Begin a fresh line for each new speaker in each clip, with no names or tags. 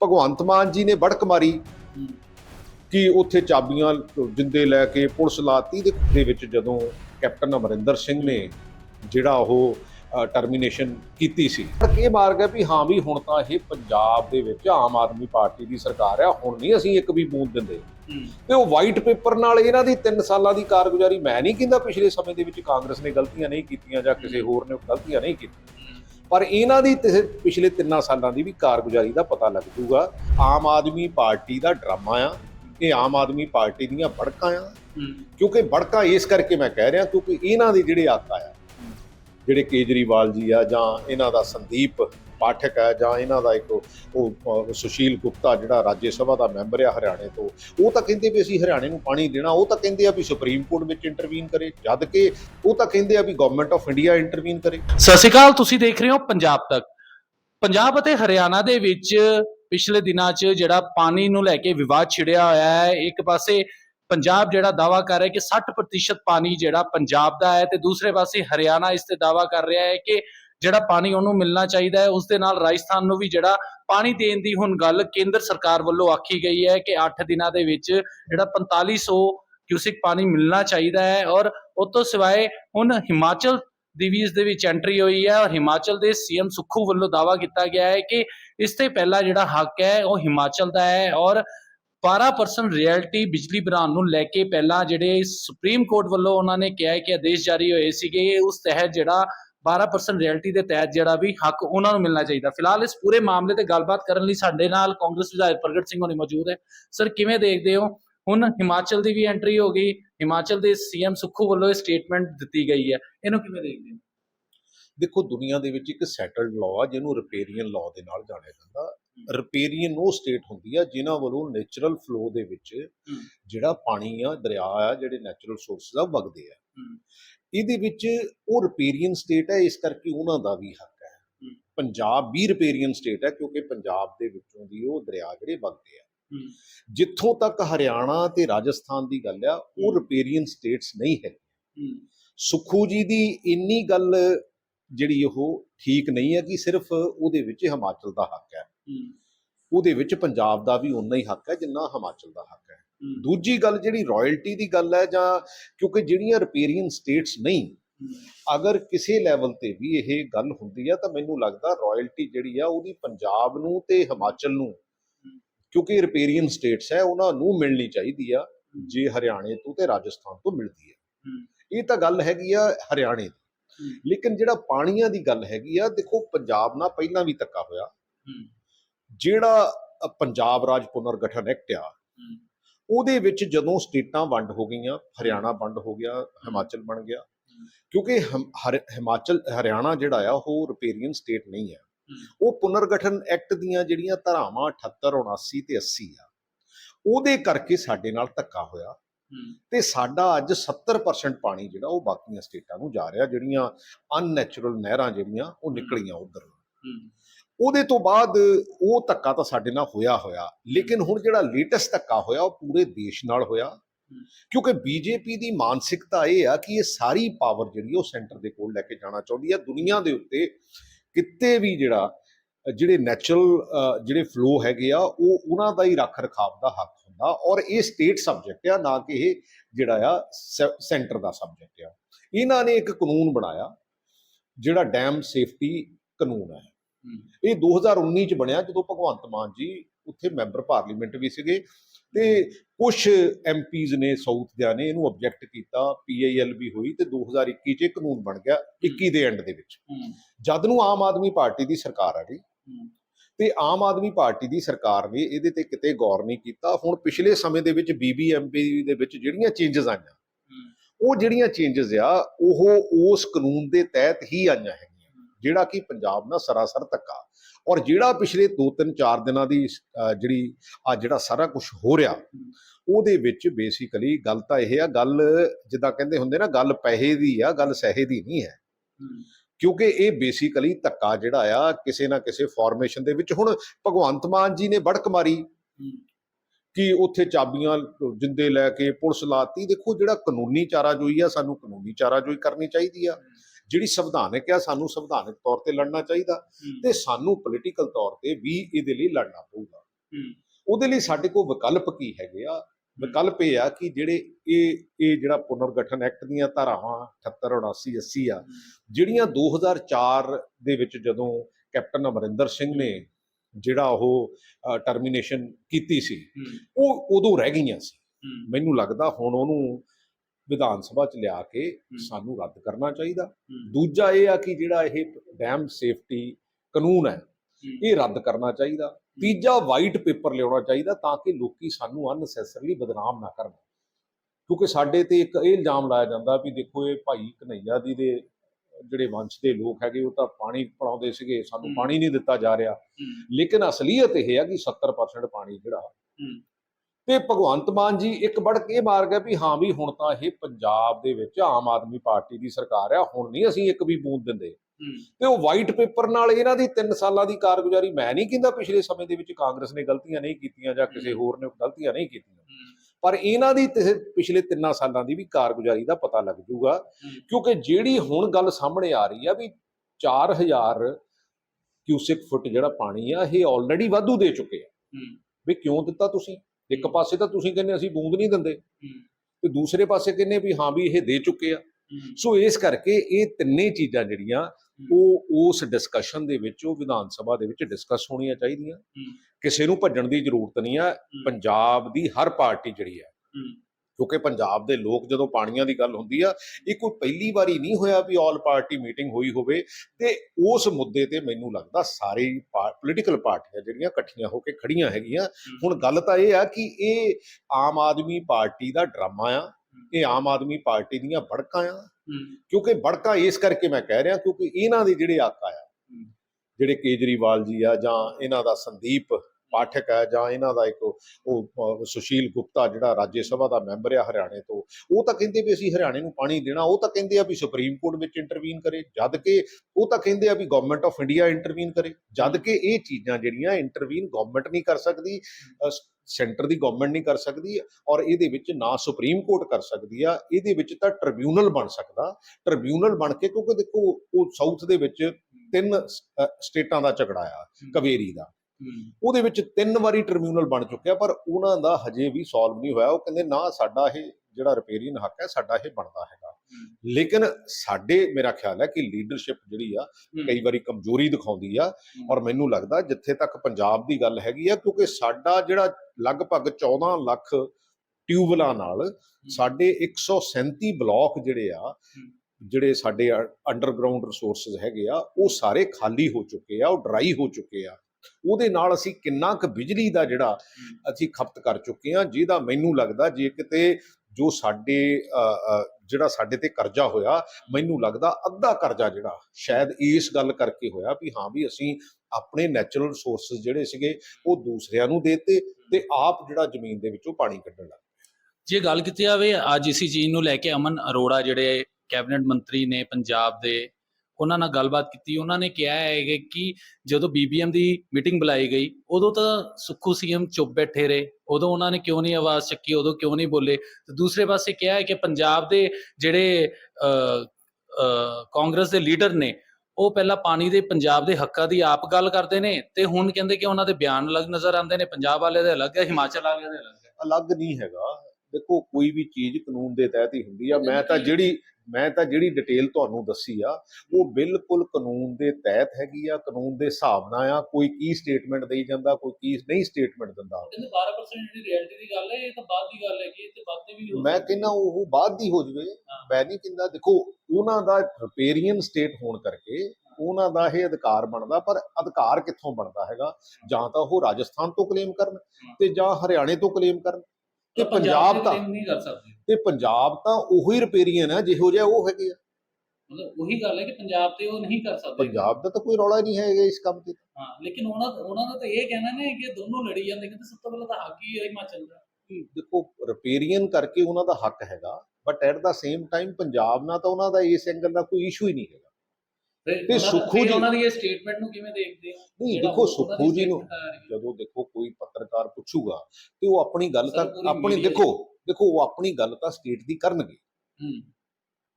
ਭਗਵੰਤ ਮਾਨ ਜੀ ਨੇ ਬੜਕ ਮਾਰੀ ਕਿ ਉੱਥੇ ਚਾਬੀਆਂ ਜਿੰਦੇ ਲੈ ਕੇ ਪੁਲਿਸ ਲਾਤੀ ਦੇ ਵਿੱਚ ਜਦੋਂ ਕੈਪਟਨ ਅਮਰਿੰਦਰ ਸਿੰਘ ਨੇ ਜਿਹੜਾ ਉਹ ਟਰਮੀਨੇਸ਼ਨ ਕੀਤੀ ਸੀ। ਪਰ ਇਹ ਮਾਰ ਗਿਆ ਵੀ ਹਾਂ ਵੀ ਹੁਣ ਤਾਂ ਇਹ ਪੰਜਾਬ ਦੇ ਵਿੱਚ ਆਮ ਆਦਮੀ ਪਾਰਟੀ ਦੀ ਸਰਕਾਰ ਆ ਹੁਣ ਨਹੀਂ ਅਸੀਂ ਇੱਕ ਵੀ ਬੂੰਦ ਦਿੰਦੇ। ਤੇ ਉਹ ਵਾਈਟ ਪੇਪਰ ਨਾਲ ਇਹਨਾਂ ਦੀ 3 ਸਾਲਾਂ ਦੀ ਕਾਰਗੁਜ਼ਾਰੀ ਮੈਂ ਨਹੀਂ ਕਹਿੰਦਾ ਪਿਛਲੇ ਸਮੇਂ ਦੇ ਵਿੱਚ ਕਾਂਗਰਸ ਨੇ ਗਲਤੀਆਂ ਨਹੀਂ ਕੀਤੀਆਂ ਜਾਂ ਕਿਸੇ ਹੋਰ ਨੇ ਗਲਤੀਆਂ ਨਹੀਂ ਕੀਤੀਆਂ। ਪਰ ਇਹਨਾਂ ਦੀ ਪਿਛਲੇ 3 ਸਾਲਾਂ ਦੀ ਵੀ ਕਾਰਗੁਜ਼ਾਰੀ ਦਾ ਪਤਾ ਲੱਗ ਜੂਗਾ। ਆਮ ਆਦਮੀ ਪਾਰਟੀ ਦਾ ਡਰਾਮਾ ਆ ਇਹ ਆਮ ਆਦਮੀ ਪਾਰਟੀ ਦੀਆਂ ਬੜਕਾਂ ਆ। ਕਿਉਂਕਿ ਬੜਕਾਂ ਇਸ ਕਰਕੇ ਮੈਂ ਕਹਿ ਰਿਹਾ ਕਿਉਂਕਿ ਇਹਨਾਂ ਦੇ ਜਿਹੜੇ ਆਕਾ ਆ ਜਿਹੜੇ ਕੇਜਰੀਵਾਲ ਜੀ ਆ ਜਾਂ ਇਹਨਾਂ ਦਾ ਸੰਦੀਪ ਪਾਠਕ ਹੈ ਜਾਂ ਇਹਨਾਂ ਦਾ ਇੱਕ ਉਹ ਸੁਸ਼ੀਲ ਗੁਪਤਾ ਜਿਹੜਾ ਰਾਜ ਸਭਾ ਦਾ ਮੈਂਬਰ ਆ ਹਰਿਆਣੇ ਤੋਂ, ਉਹ ਤਾਂ ਕਹਿੰਦੇ ਵੀ ਅਸੀਂ ਹਰਿਆਣੇ ਨੂੰ ਪਾਣੀ ਦੇਣਾ, ਉਹ ਤਾਂ ਕਹਿੰਦੇ ਆ ਵੀ ਸੁਪਰੀਮ ਕੋਰਟ ਵਿੱਚ ਇੰਟਰਵੀਨ ਕਰੇ, ਜਦ ਕਿ ਉਹ ਤਾਂ ਕਹਿੰਦੇ ਆ ਵੀ ਗਵਰਨਮੈਂਟ ਆਫ ਇੰਡੀਆ ਇੰਟਰਵੀਨ ਕਰੇ।
ਸਤਿ ਸ਼੍ਰੀ ਅਕਾਲ, ਤੁਸੀਂ ਦੇਖ ਰਹੇ ਹੋ ਪੰਜਾਬ ਤੱਕ। ਪੰਜਾਬ ਅਤੇ ਹਰਿਆਣਾ ਦੇ ਵਿੱਚ ਪਿਛਲੇ ਦਿਨਾਂ 'ਚ ਜਿਹੜਾ ਪਾਣੀ ਨੂੰ ਲੈ ਕੇ ਵਿਵਾਦ ਛਿੜਿਆ ਹੋਇਆ ਹੈ, ਇੱਕ ਪਾਸੇ ਪੰਜਾਬ ਜਿਹੜਾ ਦਾਵਾ ਕਰ ਰਿਹਾ ਹੈ ਕਿ 60% ਪਾਣੀ ਜਿਹੜਾ ਪੰਜਾਬ ਦਾ ਹੈ ਤੇ ਦੂਸਰੇ ਪਾਸੇ ਹਰਿਆਣਾ ਇਸ ਤੇ ਦਾਵਾ ਕਰ ਰਿਹਾ ਹੈ ਕਿ ਜਿਹੜਾ ਪਾਣੀ ਉਹਨੂੰ ਮਿਲਣਾ ਚਾਹੀਦਾ ਹੈ ਉਸ ਦੇ ਨਾਲ ਰਾਜਸਥਾਨ ਨੂੰ ਵੀ ਜਿਹੜਾ ਪਾਣੀ ਦੇਣ ਦੀ ਹੁਣ ਗੱਲ ਕੇਂਦਰ ਸਰਕਾਰ ਵੱਲੋਂ ਆਖੀ ਗਈ ਹੈ ਕਿ 8 ਦਿਨਾਂ ਦੇ ਵਿੱਚ ਜਿਹੜਾ 4500 ਕਿਊਸਿਕ ਪਾਣੀ ਮਿਲਣਾ ਚਾਹੀਦਾ ਹੈ ਔਰ ਉਸ ਤੋਂ ਸਿਵਾਏ ਹੁਣ ਹਿਮਾਚਲ ਦੀ ਵੀ ਇਸ ਦੇ ਵਿੱਚ ਐਂਟਰੀ ਹੋਈ ਹੈ ਔਰ ਹਿਮਾਚਲ ਦੇ ਸੀਐਮ ਸੁੱਖੂ ਵੱਲੋਂ ਦਾਵਾ ਕੀਤਾ ਗਿਆ ਹੈ ਕਿ ਇਸ ਤੇ ਪਹਿਲਾ ਜਿਹੜਾ ਹੱਕ ਹੈ ਉਹ ਹਿਮਾਚਲ ਦਾ ਹੈ ਔਰ 12% ਰਿਐਲਿਟੀ ਬਿਜਲੀ ਬਣਾਉਣ ਨੂੰ ਲੈ ਕੇ ਪਹਿਲਾਂ ਜਿਹੜੇ ਸੁਪਰੀਮ ਕੋਰਟ ਵੱਲੋਂ ਉਹਨਾਂ ਨੇ ਕਿਹਾ ਕਿ ਆਦੇਸ਼ ਜਾਰੀ ਹੋਏ ਸੀਗੇ, ਉਸ ਤਹਿਤ ਜਿਹੜਾ 12% ਰਿਐਲਿਟੀ ਦੇ ਤਹਿਤ ਜਿਹੜਾ ਵੀ ਹੱਕ ਉਹਨਾਂ ਨੂੰ ਮਿਲਣਾ ਚਾਹੀਦਾ। ਫਿਲਹਾਲ ਇਸ ਪੂਰੇ ਮਾਮਲੇ ਤੇ ਗੱਲਬਾਤ ਕਰਨ ਲਈ ਸਾਡੇ ਨਾਲ ਕਾਂਗਰਸ ਵਿਧਾਇਕ ਪ੍ਰਗਟ ਸਿੰਘ ਹੋਣੀ ਮੌਜੂਦ ਹੈ। ਸਰ ਕਿਵੇਂ ਦੇਖਦੇ ਹੋ? ਹੁਣ ਹਿਮਾਚਲ ਦੀ ਵੀ ਐਂਟਰੀ ਹੋ ਗਈ। ਹਿਮਾਚਲ ਦੇ ਸੀਐਮ ਸੁੱਖੂ ਵੱਲੋਂ ਇਹ ਸਟੇਟਮੈਂਟ ਦਿੱਤੀ ਗਈ ਹੈ। ਇਹਨੂੰ ਕਿਵੇਂ ਦੇਖਦੇ ਹੋ?
ਦੇਖੋ ਦੁਨੀਆ ਦੇ ਵਿੱਚ ਇੱਕ ਸੈਟਲਡ ਲਾਅ ਆ ਜਿਹਨੂੰ ਰਿਪੇਰੀਅਨ ਲਾਅ ਦੇ ਨਾਲ ਜਾਣਿਆ ਜਾਂਦਾ। ਰਿਪੇਰੀਅਨ ਉਹ ਸਟੇਟ ਹੁੰਦੀ ਆ ਜਿਨ੍ਹਾਂ ਵੱਲੋਂ ਨੇਚਰਲ ਫਲੋ ਦੇ ਵਿੱਚ ਜਿਹੜਾ ਪਾਣੀ ਆ ਦਰਿਆ ਆ ਜਿਹੜੇ ਨੈਚੁਰਲ ਸੋਰਸਸ ਆ ਵਗਦੇ ਆ। ਇਹਦੇ ਵਿੱਚ ਉਹ ਰਿਪੇਰੀਅਨ ਸਟੇਟ ਹੈ ਇਸ ਕਰਕੇ ਉਹਨਾਂ ਦਾ ਵੀ ਹੱਕ ਹੈ। ਪੰਜਾਬ ਵੀ ਰਿਪੇਰੀਅਨ ਸਟੇਟ ਹੈ ਕਿਉਂਕਿ ਪੰਜਾਬ ਦੇ ਵਿੱਚੋਂ ਦੀ ਉਹ ਦਰਿਆ ਜਿਹੜੇ ਵਗਦੇ ਆ। ਜਿੱਥੋਂ ਤੱਕ ਹਰਿਆਣਾ ਤੇ ਰਾਜਸਥਾਨ ਦੀ ਗੱਲ ਆ ਉਹ। ਰਿਪੇਰੀਅਨ ਸਟੇਟਸ ਨਹੀਂ ਹੈ। ਸੁਖੂ ਜੀ ਦੀ ਇੰਨੀ ਗੱਲ ਜਿਹੜੀ ਉਹ ਠੀਕ ਨਹੀਂ ਹੈ ਕਿ ਸਿਰਫ ਉਹਦੇ ਵਿੱਚ ਹਿਮਾਚਲ ਦਾ ਹੱਕ ਹੈ। ਉਹਦੇ ਵਿੱਚ ਪੰਜਾਬ ਦਾ ਵੀ ਉਨਾ ਹੀ ਹੱਕ ਹੈ ਜਿੰਨਾ ਹਿਮਾਚਲ ਦਾ ਹੱਕ ਹੈ। ਦੂਜੀ ਗੱਲ ਜਿਹੜੀ ਰਾਇਲਟੀ ਦੀ ਗੱਲ ਹੈ ਜਾਂ ਕਿਉਂਕਿ ਜਿਹੜੀਆਂ ਰਿਪੇਰੀਅਨ ਸਟੇਟਸ ਨਹੀਂ ਅਗਰ ਕਿਸੇ ਲੈਵਲ ਤੇ ਵੀ ਇਹ ਗੱਲ ਹੁੰਦੀ ਹੈ ਤਾਂ ਮੈਨੂੰ ਲੱਗਦਾ ਰਾਇਲਟੀ ਜਿਹੜੀ ਆ ਉਹਦੀ ਪੰਜਾਬ ਨੂੰ ਤੇ ਹਿਮਾਚਲ ਨੂੰ ਕਿਉਂਕਿ ਰਿਪੇਰੀਅਨ ਸਟੇਟਸ ਹੈ ਉਹਨਾਂ ਨੂੰ ਮਿਲਣੀ ਚਾਹੀਦੀ ਆ ਜੇ ਹਰਿਆਣੇ ਤੋਂ ਤੇ ਰਾਜਸਥਾਨ ਤੋਂ ਮਿਲਦੀ ਹੈ। ਇਹ ਤਾਂ ਗੱਲ ਹੈਗੀ ਆ ਹਰਿਆਣੇ ਦੀ। ਲੇਕਿਨ ਜਿਹੜਾ ਪਾਣੀਆਂ ਦੀ ਗੱਲ ਹੈਗੀ ਆ ਦੇਖੋ ਪੰਜਾਬ ਨਾਲ ਪਹਿਲਾਂ ਵੀ ਧੱਕਾ ਹੋਇਆ। ਜਿਹੜਾ ਪੰਜਾਬ ਰਾਜ ਪੁਨਰਗਠਨ ਐਕਟ ਆ ਉਹਦੇ ਵਿੱਚ ਜਦੋਂ ਸਟੇਟਾਂ ਵੰਡ ਹੋ ਗਈਆਂ, ਹਰਿਆਣਾ ਵੰਡ ਹੋ ਗਿਆ, ਹਿਮਾਚਲ ਬਣ ਗਿਆ, ਕਿਉਂਕਿ ਹਮ- ਹਰ- ਹਿਮਾਚਲ, ਹਰਿਆਣਾ ਜਿਹੜਾ ਆ, ਉਹ ਰਿਪੇਰੀਅਨ ਸਟੇਟ ਨਹੀਂ ਹੈ ਉਹ ਪੁਨਰਗਠਨ ਐਕਟ ਦੀਆਂ ਜਿਹੜੀਆਂ ਧਾਰਾਵਾਂ 78 79 ਤੇ 80 ਆ, ਉਹਦੇ ਕਰਕੇ ਸਾਡੇ ਨਾਲ ਧੱਕਾ ਹੋਇਆ ਤੇ ਸਾਡਾ ਅੱਜ 70% ਪਾਣੀ ਜਿਹੜਾ ਉਹ ਬਾਕੀਆਂ ਸਟੇਟਾਂ ਨੂੰ ਜਾ ਰਿਹਾ, ਜਿਹੜੀਆਂ ਅਨਨੈਚੁਰਲ ਨਹਿਰਾਂ ਜਿਹੜੀਆਂ ਉਹ ਨਿਕਲੀਆਂ ਉਧਰ ਉਹਦੇ ਤੋਂ ਬਾਅਦ ਉਹ ਧੱਕਾ ਤਾਂ ਸਾਡੇ ਨਾਲ ਹੋਇਆ ਹੋਇਆ। ਲੇਕਿਨ ਹੁਣ ਜਿਹੜਾ ਲੇਟੈਸਟ ਧੱਕਾ ਹੋਇਆ, ਉਹ ਪੂਰੇ ਦੇਸ਼ ਨਾਲ ਹੋਇਆ। ਕਿਉਂਕਿ ਬੀਜੇਪੀ ਦੀ ਮਾਨਸਿਕਤਾ ਇਹ ਆ ਕਿ ਇਹ ਸਾਰੀ ਪਾਵਰ ਜਿਹੜੀ ਉਹ ਸੈਂਟਰ ਦੇ ਕੋਲ ਲੈ ਕੇ ਜਾਣਾ ਚਾਹੁੰਦੀ ਆ। ਦੁਨੀਆ ਦੇ ਉੱਤੇ ਕਿਤੇ ਵੀ ਜਿਹੜਾ, ਜਿਹੜੇ ਨੈਚੁਰਲ ਜਿਹੜੇ ਫਲੋ ਹੈਗੇ ਆ, ਉਹ ਉਹਨਾਂ ਦਾ ਹੀ ਰੱਖ ਰਖਾਵ ਦਾ ਹੱਕ ਹੁੰਦਾ ਔਰ ਇਹ ਸਟੇਟ ਸਬਜੈਕਟ ਆ, ਨਾ ਕਿ ਇਹ ਜਿਹੜਾ ਆ ਸੈਂਟਰ ਦਾ ਸਬਜੈਕਟ ਆ। ਇਹਨਾਂ ਨੇ ਇੱਕ ਕਾਨੂੰਨ ਬਣਾਇਆ, ਜਿਹੜਾ ਡੈਮ ਸੇਫਟੀ ਕਾਨੂੰਨ ਹੈ ਇਹ 2019 ਚ ਬਣਿਆ ਜਦੋਂ ਭਗਵੰਤ ਮਾਨ ਜੀ ਉੱਥੇ ਮੈਂਬਰ ਪਾਰਲੀਮੈਂਟ ਵੀ ਸੀਗੇ ਤੇ ਕੁਝ ਐਮਪੀਜ਼ ਨੇ ਸਾਊਥ ਦਿਆਂ ਨੇ ਇਹਨੂੰ ਆਬਜੈਕਟ ਕੀਤਾ ਪੀਆਈਐਲ ਵੀ ਹੋਈ ਤੇ 2021 ਚ ਇਹ ਕਾਨੂੰਨ ਬਣ ਗਿਆ 21 ਦੇ ਐਂਡ ਦੇ ਵਿੱਚ। ਜਦ ਨੂੰ ਆਮ ਆਦਮੀ ਪਾਰਟੀ ਦੀ ਸਰਕਾਰ ਆ ਗਈ ਤੇ ਆਮ ਆਦਮੀ ਪਾਰਟੀ ਦੀ ਸਰਕਾਰ ਨੇ ਇਹਦੇ ਤੇ ਕਿਤੇ ਗੌਰ ਨਹੀਂ ਕੀਤਾ। ਹੁਣ ਪਿਛਲੇ ਸਮੇਂ ਦੇ ਵਿੱਚ ਬੀਬੀਐਮਪੀ ਦੇ ਵਿੱਚ ਜਿਹੜੀਆਂ ਚੇਂਜਸ ਆਈਆਂ ਉਹ ਜਿਹੜੀਆਂ ਚੇਂਜਸ ਆ ਉਹ ਉਸ ਕਾਨੂੰਨ ਦੇ ਤਹਿਤ ਹੀ ਆਈਆਂ ਹੈਗੀਆਂ। ਜਿਹੜਾ ਕਿ ਪੰਜਾਬ ਨਾਲ ਸਰਾਸਰ ਧੱਕਾ। ਔਰ ਜਿਹੜਾ ਪਿਛਲੇ 2-3 4 ਦਿਨਾਂ ਦੀ ਜਿਹੜੀ ਆ ਜਿਹੜਾ ਸਾਰਾ ਕੁਝ ਹੋ ਰਿਹਾ, ਉਹਦੇ ਵਿੱਚ ਬੇਸਿਕਲੀ ਗੱਲ ਤਾਂ ਇਹ ਆ, ਗੱਲ ਜਿੱਦਾਂ ਕਹਿੰਦੇ ਹੁੰਦੇ ਨਾ, ਗੱਲ ਪੈਸੇ ਦੀ ਆ, ਗੱਲ ਸਹੇ ਦੀ ਨਹੀਂ ਹੈ। ਕਿਉਂਕਿ ਇਹ ਬੇਸਿਕਲੀ ਧੱਕਾ ਜਿਹੜਾ ਆ, ਕਿਸੇ ਨਾ ਕਿਸੇ ਫਾਰਮੇਸ਼ਨ ਦੇ ਵਿੱਚ ਹੁਣ ਭਗਵੰਤ ਮਾਨ ਜੀ ਨੇ ਬੜਕ ਮਾਰੀ। ਕਿ ਉੱਥੇ ਚਾਬੀਆਂ ਜਿੰਦੇ ਲੈ ਕੇ ਪੁਲਿਸ ਲਾਤੀ। ਦੇਖੋ ਜਿਹੜਾ ਕਾਨੂੰਨੀ ਚਾਰਾਜੋਈ ਆ, ਸਾਨੂੰ ਕਾਨੂੰਨੀ ਚਾਰਾਜੋਈ ਕਰਨੀ ਚਾਹੀਦੀ ਆ। ਜਿਹੜੀ ਸੰਵਿਧਾਨਕ ਆ ਸਾਨੂੰ ਸੰਵਿਧਾਨਕ ਤੌਰ ਤੇ ਲੜਨਾ ਚਾਹੀਦਾ ਤੇ ਸਾਨੂੰ ਪੋਲੀਟੀਕਲ ਤੌਰ ਤੇ ਵੀ ਇਹਦੇ ਲਈ ਲੜਨਾ ਪਊਗਾ। ਉਹਦੇ ਲਈ ਸਾਡੇ ਕੋਲ ਵਿਕਲਪ ਕੀ ਹੈਗੇ ਆ? ਵਿਕਲਪ ਇਹ ਆ ਕਿ ਜਿਹੜੇ ਇਹ ਇਹ ਜਿਹੜਾ ਪੁਨਰਗਠਨ ਐਕਟ ਦੀਆਂ ਧਾਰਾਵਾਂ 78 79 80 ਆ ਜਿਹੜੀਆਂ 2004 ਦੇ ਵਿੱਚ ਜਦੋਂ ਕੈਪਟਨ ਅਮਰਿੰਦਰ ਸਿੰਘ ਨੇ ਜਿਹੜਾ ਉਹ ਟਰਮੀਨੇਸ਼ਨ ਕੀਤੀ ਸੀ ਉਹ ਉਦੋਂ ਰਹਿ ਗਈਆਂ ਸੀ। ਮੈਨੂੰ ਲੱਗਦਾ ਹੁਣ ਉਹਨੂੰ ਵਿਧਾਨ ਸਭਾ ਚ ਲਿਆ ਕੇ ਸਾਨੂੰ ਰੱਦ ਕਰਨਾ ਚਾਹੀਦਾ। ਦੂਜਾ ਇਹ ਆ ਕਿ ਜਿਹੜਾ ਇਹ ਡੈਮ ਸੇਫਟੀ ਕਾਨੂੰਨ ਹੈ ਇਹ ਰੱਦ ਕਰਨਾ ਚਾਹੀਦਾ। ਤੀਜਾ ਵਾਈਟ ਪੇਪਰ ਲਿਆਉਣਾ ਚਾਹੀਦਾ ਤਾਂ ਕਿ ਲੋਕੀ ਸਾਨੂੰ ਅਨਸੈਸਰਲੀ ਬਦਨਾਮ ਨਾ ਕਰਨ। ਕਿਉਂਕਿ ਸਾਡੇ ਤੇ ਇੱਕ ਇਹ ਇਲਜ਼ਾਮ ਲਾਇਆ ਜਾਂਦਾ ਵੀ ਦੇਖੋ ਇਹ ਭਾਈ ਕਨਈਆ ਦੀ ਦੇ ਜਿਹੜੇ ਵੰਸ਼ ਦੇ ਲੋਕ ਹੈਗੇ ਉਹ ਤਾਂ ਪਾਣੀ ਪੜਾਉਂਦੇ ਸੀਗੇ ਸਾਨੂੰ। ਪਾਣੀ ਨਹੀਂ ਦਿੱਤਾ ਜਾ ਰਿਹਾ। ਲੇਕਿਨ ਅਸਲੀਅਤ ਇਹ ਹੈ ਕਿ 70% ਪਾਣੀ ਜਿਹੜਾ। ਤੇ ਭਗਵੰਤ ਮਾਨ ਜੀ ਇੱਕ ਬੜ ਕੇ ਮਾਰ ਗਿਆ ਵੀ ਹਾਂ ਵੀ ਹੁਣ ਤਾਂ ਇਹ ਪੰਜਾਬ ਦੇ ਵਿੱਚ ਆਮ ਆਦਮੀ ਪਾਰਟੀ ਦੀ ਸਰਕਾਰ ਆ ਹੁਣ ਨਹੀਂ ਅਸੀਂ ਇੱਕ ਵੀ ਬੂੰਦ ਦਿੰਦੇ। ਤੇ ਉਹ ਵਾਈਟ ਪੇਪਰ ਨਾਲ ਇਹਨਾਂ ਦੀ 3 ਸਾਲਾਂ ਦੀ ਕਾਰਗੁਜ਼ਾਰੀ ਮੈਂ ਨਹੀਂ ਕਹਿੰਦਾ ਪਿਛਲੇ ਸਮੇਂ ਦੇ ਵਿੱਚ ਕਾਂਗਰਸ ਨੇ ਗਲਤੀਆਂ ਨਹੀਂ ਕੀਤੀਆਂ ਜਾਂ ਕਿਸੇ। ਹੋਰ ਨੇ ਗਲਤੀਆਂ ਨਹੀਂ ਕੀਤੀਆਂ। ਪਰ ਇਹਨਾਂ ਦੀ ਪਿਛਲੇ 3 ਸਾਲਾਂ ਦੀ ਵੀ ਕਾਰਗੁਜ਼ਾਰੀ ਦਾ ਪਤਾ ਲੱਗ ਜੂਗਾ ਕਿਉਂਕਿ ਜਿਹੜੀ ਹੁਣ ਗੱਲ ਸਾਹਮਣੇ ਆ ਰਹੀ ਆ ਵੀ 4000 ਕਿਊਸਿਕ ਫੁੱਟ ਜਿਹੜਾ ਪਾਣੀ ਆ ਇਹ ਆਲਰੇਡੀ ਵਾਧੂ ਦੇ ਚੁੱਕੇ ਆ। ਵੀ ਕਿਉਂ ਦਿੱਤਾ ਤੁਸੀਂ? ਇੱਕ ਪਾਸੇ ਤਾਂ ਤੁਸੀਂ ਕਹਿੰਦੇ ਅਸੀਂ ਬੂੰਦ ਨਹੀਂ ਦਿੰਦੇ ਤੇ ਦੂਸਰੇ ਪਾਸੇ ਕਹਿੰਦੇ ਵੀ ਹਾਂ ਵੀ ਇਹ ਦੇ ਚੁੱਕੇ ਆ। ਸੋ ਇਸ ਕਰਕੇ ਇਹ ਤਿੰਨੇ ਚੀਜ਼ਾਂ ਜਿਹੜੀਆਂ ਉਹ ਉਸ ਡਿਸਕਸ਼ਨ ਦੇ ਵਿੱਚ ਉਹ ਵਿਧਾਨ ਸਭਾ ਦੇ ਵਿੱਚ ਡਿਸਕਸ ਹੋਣੀਆਂ ਚਾਹੀਦੀਆਂ। ਕਿਸੇ ਨੂੰ ਭੱਜਣ ਦੀ ਜ਼ਰੂਰਤ ਨਹੀਂ ਆ। ਪੰਜਾਬ ਦੀ ਹਰ ਪਾਰਟੀ ਜਿਹੜੀ ਹੈ। ਕਿਉਂਕਿ ਪੰਜਾਬ ਦੇ ਲੋਕ ਜਦੋਂ ਪਾਣੀਆਂ ਦੀ ਗੱਲ ਹੁੰਦੀ ਆ ਇਹ ਕੋਈ ਪਹਿਲੀ ਵਾਰੀ ਨਹੀਂ ਹੋਇਆ ਵੀ ਆਲ ਪਾਰਟੀ ਮੀਟਿੰਗ ਹੋਈ ਹੋਵੇ। ਤੇ ਉਸ ਮੁੱਦੇ ਤੇ ਮੈਨੂੰ ਲੱਗਦਾ ਸਾਰੇ ਪੋਲੀਟੀਕਲ ਪਾਰਟੀਆਂ ਜਿਹੜੀਆਂ ਇਕੱਠੀਆਂ ਹੋ ਕੇ ਖੜੀਆਂ ਹੈਗੀਆਂ। ਹੁਣ ਗੱਲ ਤਾਂ ਇਹ ਆ ਕਿ ਇਹ ਆਮ ਆਦਮੀ ਪਾਰਟੀ ਦਾ ਡਰਾਮਾ ਆ ਇਹ ਆਮ ਆਦਮੀ ਪਾਰਟੀ ਦੀਆਂ ਬੜਕਾਂ ਆ। ਕਿਉਂਕਿ ਬੜਕਾ ਇਸ ਕਰਕੇ ਮੈਂ ਕਹਿ ਰਿਹਾ ਕਿਉਂਕਿ ਇਹਨਾਂ ਦੇ ਜਿਹੜੇ ਆਕਾ ਆ ਜਿਹੜੇ ਕੇਜਰੀਵਾਲ ਜੀ ਆ ਜਾਂ ਇਹਨਾਂ ਦਾ ਸੰਦੀਪ ਪਾਠਕ ਹੈ ਜਾਂ ਇਹਨਾਂ ਦਾ ਇੱਕ ਉਹ ਸੁਸ਼ੀਲ ਗੁਪਤਾ ਜਿਹੜਾ ਰਾਜ ਸਭਾ ਦਾ ਮੈਂਬਰ ਆ ਹਰਿਆਣੇ ਤੋਂ ਉਹ ਤਾਂ ਕਹਿੰਦੇ ਵੀ ਅਸੀਂ ਹਰਿਆਣੇ ਨੂੰ ਪਾਣੀ ਦੇਣਾ ਉਹ ਤਾਂ ਕਹਿੰਦੇ ਆ ਵੀ ਸੁਪਰੀਮ ਕੋਰਟ ਵਿੱਚ ਇੰਟਰਵੀਨ ਕਰੇ ਜਦ ਕਿ ਉਹ ਤਾਂ ਕਹਿੰਦੇ ਆ ਵੀ ਗਵਰਨਮੈਂਟ ਆਫ ਇੰਡੀਆ ਇੰਟਰਵੀਨ ਕਰੇ ਜਦ ਕਿ ਇਹ ਚੀਜ਼ਾਂ ਜਿਹੜੀਆਂ ਇੰਟਰਵੀਨ ਗਵਰਨਮੈਂਟ ਨਹੀਂ ਕਰ ਸਕਦੀ ਸੈਂਟਰ ਦੀ ਗਵਰਨਮੈਂਟ ਨਹੀਂ ਕਰ ਸਕਦੀ ਔਰ ਇਹਦੇ ਵਿੱਚ ਨਾ ਸੁਪਰੀਮ ਕੋਰਟ ਕਰ ਸਕਦੀ ਆ ਇਹਦੇ ਵਿੱਚ ਤਾਂ ਟ੍ਰਿਬਿਊਨਲ ਬਣ ਸਕਦਾ ਟ੍ਰਿਬਿਊਨਲ ਬਣ ਕੇ ਕਿਉਂਕਿ ਦੇਖੋ ਉਹ ਸਾਊਥ ਦੇ ਵਿੱਚ ਤਿੰਨ ਸਟੇਟਾਂ ਦਾ ਝਗੜਾ ਆ ਕਵੇਰੀ ਦਾ। ਉਹਦੇ ਵਿੱਚ ਤਿੰਨ ਵਾਰੀ ਟ੍ਰਿਬਿਊਨਲ ਬਣ ਚੁੱਕਿਆ ਪਰ ਉਹਨਾਂ ਦਾ ਹਜੇ ਵੀ ਸੋਲਵ ਨਹੀਂ ਹੋਇਆ। ਉਹ ਕਹਿੰਦੇ ਨਾ ਸਾਡਾ ਇਹ ਜਿਹੜਾ ਰਿਪੇਰੀਅਨ ਹੱਕ ਹੈ ਸਾਡਾ ਇਹ ਬਣਦਾ ਹੈਗਾ। ਲੇਕਿਨ ਸਾਡੇ ਮੇਰਾ ਖਿਆਲ ਹੈ ਕਿ ਲੀਡਰਸ਼ਿਪ ਜਿਹੜੀ ਆ ਕਈ ਵਾਰੀ ਕਮਜ਼ੋਰੀ ਦਿਖਾਉਂਦੀ ਆ। ਔਰ ਮੈਨੂੰ ਲੱਗਦਾ ਜਿੱਥੇ ਤੱਕ ਪੰਜਾਬ ਦੀ ਗੱਲ ਹੈਗੀ ਆ ਕਿਉਂਕਿ ਸਾਡਾ ਜਿਹੜਾ ਲਗਭਗ 14 ਲੱਖ ਟਿਊਬਲਾਂ ਨਾਲ ਸਾਡੇ 137 ਬਲਾਕ ਜਿਹੜੇ ਆ ਜਿਹੜੇ ਸਾਡੇ ਅੰਡਰਗਰਾਉਂਡ ਰਿਸੋਰਸਸ ਹੈਗੇ ਆ ਉਹ ਸਾਰੇ ਖਾਲੀ ਹੋ ਚੁੱਕੇ ਆ ਉਹ ਡਰਾਈ ਹੋ ਚੁੱਕੇ ਆ। ਉਹਦੇ ਨਾਲ ਅਸੀਂ ਕਿੰਨਾ ਕੁ ਬਿਜਲੀ ਦਾ ਜਿਹੜਾ ਅਸੀਂ ਖਪਤ ਕਰ ਚੁੱਕੇ ਆ ਜਿਹਦਾ ਮੈਨੂੰ ਲੱਗਦਾ ਜੇ ਕਿਤੇ ਜੋ ਸਾਡੇ ਜਿਹੜਾ ਸਾਡੇ ਤੇ ਕਰਜ਼ਾ ਹੋਇਆ ਮੈਨੂੰ ਲੱਗਦਾ ਅੱਧਾ ਕਰਜ਼ਾ ਜਿਹੜਾ ਸ਼ਾਇਦ ਇਸ ਗੱਲ ਕਰਕੇ ਹੋਇਆ ਵੀ ਹਾਂ ਵੀ ਅਸੀਂ ਆਪਣੇ ਨੈਚੁਰਲ ਰਿਸੋਰਸਸ ਜਿਹੜੇ ਸੀਗੇ ਉਹ ਦੂਸਰਿਆਂ ਨੂੰ ਦੇਤੇ ਤੇ ਆਪ ਜਿਹੜਾ ਜ਼ਮੀਨ ਦੇ ਵਿੱਚੋਂ ਪਾਣੀ ਕੱਢਣ ਲੱਗ
ਜੇ ਗੱਲ ਕੀਤੀ ਜਾਵੇ ਅੱਜ ਇਸੀ ਚੀਜ਼ ਨੂੰ ਲੈ ਕੇ ਅਮਨ ਅਰੋੜਾ ਜਿਹੜੇ ਕੈਬਨਿਟ ਮੰਤਰੀ ਨੇ ਪੰਜਾਬ ਦੇ ਉਹਨਾਂ ਨਾਲ ਗੱਲਬਾਤ ਕੀਤੀ, ਉਹਨਾਂ ਨੇ ਕਿਹਾ ਹੈ ਕਿ ਜਦੋਂ ਬੀਬੀਐਮ ਦੀ ਮੀਟਿੰਗ ਬੁਲਾਈ ਗਈ, ਉਦੋਂ ਤਾਂ ਸੁੱਖੂ ਸੀਐਮ ਚੁੱਪ ਬੈਠੇ ਰਹੇ, ਉਦੋਂ ਉਹਨਾਂ ਨੇ ਕਿਉਂ ਨਹੀਂ ਆਵਾਜ਼ ਚੱਕੀ, ਉਦੋਂ ਕਿਉਂ ਨਹੀਂ ਬੋਲੇ? ਤੇ ਦੂਸਰੇ ਪਾਸੇ ਕਿਹਾ ਹੈ ਕਿ ਪੰਜਾਬ ਦੇ ਜਿਹੜੇ ਕਾਂਗਰਸ ਦੇ ਲੀਡਰ ਨੇ, ਉਹ ਪਹਿਲਾਂ ਪਾਣੀ ਦੇ, ਪੰਜਾਬ ਦੇ ਹੱਕਾਂ ਦੀ ਆਪ ਗੱਲ ਕਰਦੇ ਨੇ ਤੇ ਹੁਣ ਕਹਿੰਦੇ ਕਿ ਉਹਨਾਂ ਦੇ ਬਿਆਨ ਅਲੱਗ ਨਜ਼ਰ ਆਉਂਦੇ ਨੇ, ਪੰਜਾਬ ਵਾਲੇ ਦੇ ਅਲੱਗ ਹੈ, ਹਿਮਾਚਲ ਵਾਲਿਆਂ ਦੇ ਅਲੱਗ ਹੈ।
ਅਲੱਗ ਨਹੀਂ ਹੈਗਾ। ਦੇਖੋ ਕੋਈ ਵੀ ਚੀਜ਼ ਕਾਨੂੰਨ ਦੇ ਤਹਿਤ ਹੀ ਹੁੰਦੀ ਆ। ਮੈਂ ਤਾਂ ਜਿਹੜੀ ਮੈਂ ਤਾਂ ਜਿਹੜੀ ਡਿਟੇਲ ਤੁਹਾਨੂੰ ਦੱਸੀ ਆ ਉਹ ਬਿਲਕੁਲ ਕਾਨੂੰਨ ਦੇ ਤਹਿਤ ਹੈਗੀ ਆ ਕਾਨੂੰਨ ਦੇ ਹਿਸਾਬ ਨਾਲ ਆ। ਕੋਈ ਕੀ ਸਟੇਟਮੈਂਟ ਦੇਈ ਜਾਂਦਾ ਕੋਈ ਕੀ ਨਹੀਂ ਸਟੇਟਮੈਂਟ ਦਿੰਦਾ।
ਕਹਿੰਦੇ 12% ਜਿਹੜੀ ਰਿਐਲਿਟੀ ਦੀ ਗੱਲ ਹੈ ਇਹ ਤਾਂ ਬਾਅਦ ਦੀ ਗੱਲ ਹੈਗੀ ਤੇ ਬਾਅਦ ਦੇ ਵੀ
ਮੈਂ ਕਹਿੰਦਾ ਉਹ ਬਾਅਦ ਦੀ ਹੋ ਜਵੇ।
ਹਾਂ।
ਮੈਂ ਨਹੀਂ ਕਹਿੰਦਾ ਦੇਖੋ ਉਹਨਾਂ ਦਾ ਰਿਪੇਰੀਅਨ ਸਟੇਟ ਹੋਣ ਕਰਕੇ ਉਹਨਾਂ ਦਾ ਇਹ ਅਧਿਕਾਰ ਬਣਦਾ ਪਰ ਅਧਿਕਾਰ ਕਿੱਥੋਂ ਬਣਦਾ ਹੈਗਾ? ਜਾਂ ਤਾਂ ਉਹ ਰਾਜਸਥਾਨ ਤੋਂ ਕਲੇਮ ਕਰਨ ਤੇ ਜਾਂ ਹਰਿਆਣੇ ਤੋਂ ਕਲੇਮ ਕਰਨ। ਤੇ ਪੰਜਾਬ ਤਾਂ
ਨਹੀਂ ਕਰ ਸਕਦੇ।
ਤੇ ਪੰਜਾਬ ਤਾਂ ਉਹੀ ਰਿਪੇਰੀਅਨ ਹੈ ਜਿਹੋ ਜਿਹਾ ਉਹ ਹੈਗੇ ਆ।
ਮਤਲਬ ਉਹੀ ਗੱਲ ਹੈ ਕਿ ਪੰਜਾਬ ਤੇ ਉਹ ਨਹੀਂ ਕਰ ਸਕਦੇ।
ਪੰਜਾਬ ਦਾ ਤਾਂ ਕੋਈ ਰੌਲਾ ਨਹੀਂ ਹੈਗਾ ਇਸ ਕੰਮ ਤੇ।
ਹਾਂ ਲੇਕਿਨ ਉਹਨਾਂ ਉਹਨਾਂ ਦਾ ਤਾਂ ਇਹ ਕਹਿਣਾ ਨੇ ਕਿ ਦੋਨੋਂ ਲੜੀ ਜਾਂਦੇ ਕਹਿੰਦੇ ਸਭ ਤੋਂ ਪਹਿਲਾਂ ਤਾਂ ਹੱਕ ਹੀ ਹੈ ਹਿਮਾਚਲ ਦਾ।
ਦੇਖੋ ਰਿਪੇਰੀਅਨ ਕਰਕੇ ਉਹਨਾਂ ਦਾ ਹੱਕ ਹੈਗਾ but at the same time Punjab ਨਾਲ ਤਾਂ ਉਹਨਾਂ ਦਾ ਇਸ ਐਂਗਲ ਦਾ ਕੋਈ ਇਸ਼ੂ ਹੀ ਨਹੀਂ ਹੈਗਾ।
ਤੇ
ਸੁੱਖੂ ਜੀ-
ਉਹਨਾਂ ਦੀ ਇਹ ਸਟੇਟਮੈਂਟ ਨੂੰ ਕਿਵੇਂ ਦੇਖਦੇ ਹੋ?
ਨਹੀਂ ਦੇਖੋ ਸੁਖੂ ਜੀ ਨੂੰ
ਆ।
ਜਦੋਂ ਦੇਖੋ ਕੋਈ ਪੱਤਰਕਾਰ ਪੁੱਛੂਗਾ ਤੇ ਉਹ ਆਪਣੀ ਗੱਲ ਤਾਂ ਆਪਣੀ ਦੇਖੋ ਦੇਖੋ ਉਹ ਆਪਣੀ ਗੱਲ ਤਾਂ ਸਟੇਟ ਦੀ ਕਰਨਗੇ।
ਹੂੰ।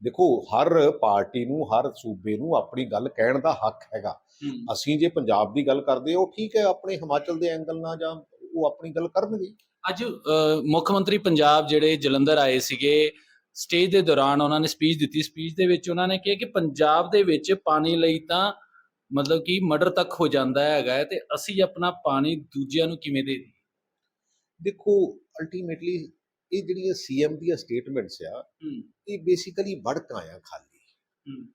ਦੇਖੋ ਹਰ ਪਾਰਟੀ ਨੂੰ ਹਰ ਸੂਬੇ ਨੂੰ ਆਪਣੀ ਗੱਲ ਕਹਿਣ ਦਾ ਹੱਕ ਹੈਗਾ। ਅਸੀਂ ਜੇ ਪੰਜਾਬ ਦੀ ਗੱਲ ਕਰਦੇ ਹਾਂ ਉਹ ਠੀਕ ਹੈ ਆਪਣੇ ਹਿਮਾਚਲ ਦੇ ਐਂਗਲ ਨਾਲ ਜਾਂ ਉਹ ਆਪਣੀ ਗੱਲ ਕਰਨਗੇ।
ਅੱਜ ਮੁੱਖ ਮੰਤਰੀ ਪੰਜਾਬ ਜਿਹੜੇ ਜਲੰਧਰ ਆਏ ਸੀਗੇ ਸਟੇਜ ਦੇ ਦੌਰਾਨ ਉਹਨਾਂ ਨੇ ਸਪੀਚ ਦਿੱਤੀ। ਸਪੀਚ ਦੇ ਵਿੱਚ ਉਹਨਾਂ ਨੇ ਕਿਹਾ ਕਿ ਪੰਜਾਬ ਦੇ ਵਿੱਚ ਪਾਣੀ ਲਈ ਤਾਂ ਮਤਲਬ ਕਿ ਮਰਡਰ ਤੱਕ ਹੋ ਜਾਂਦਾ ਹੈਗਾ ਤੇ ਅਸੀਂ ਆਪਣਾ ਪਾਣੀ ਦੂਜਿਆਂ ਨੂੰ ਕਿਵੇਂ ਦੇ ਦਈਏ?
ਦੇਖੋ ਅਲਟੀਮੇਟਲੀ ਇਹ ਜਿਹੜੀਆਂ ਸੀਐਮ ਦੀਆਂ ਸਟੇਟਮੈਂਟਸ ਆ ਇਹ ਬੇਸਿਕਲੀ ਵੜਕਾਂ ਆ ਖਾਲੀ।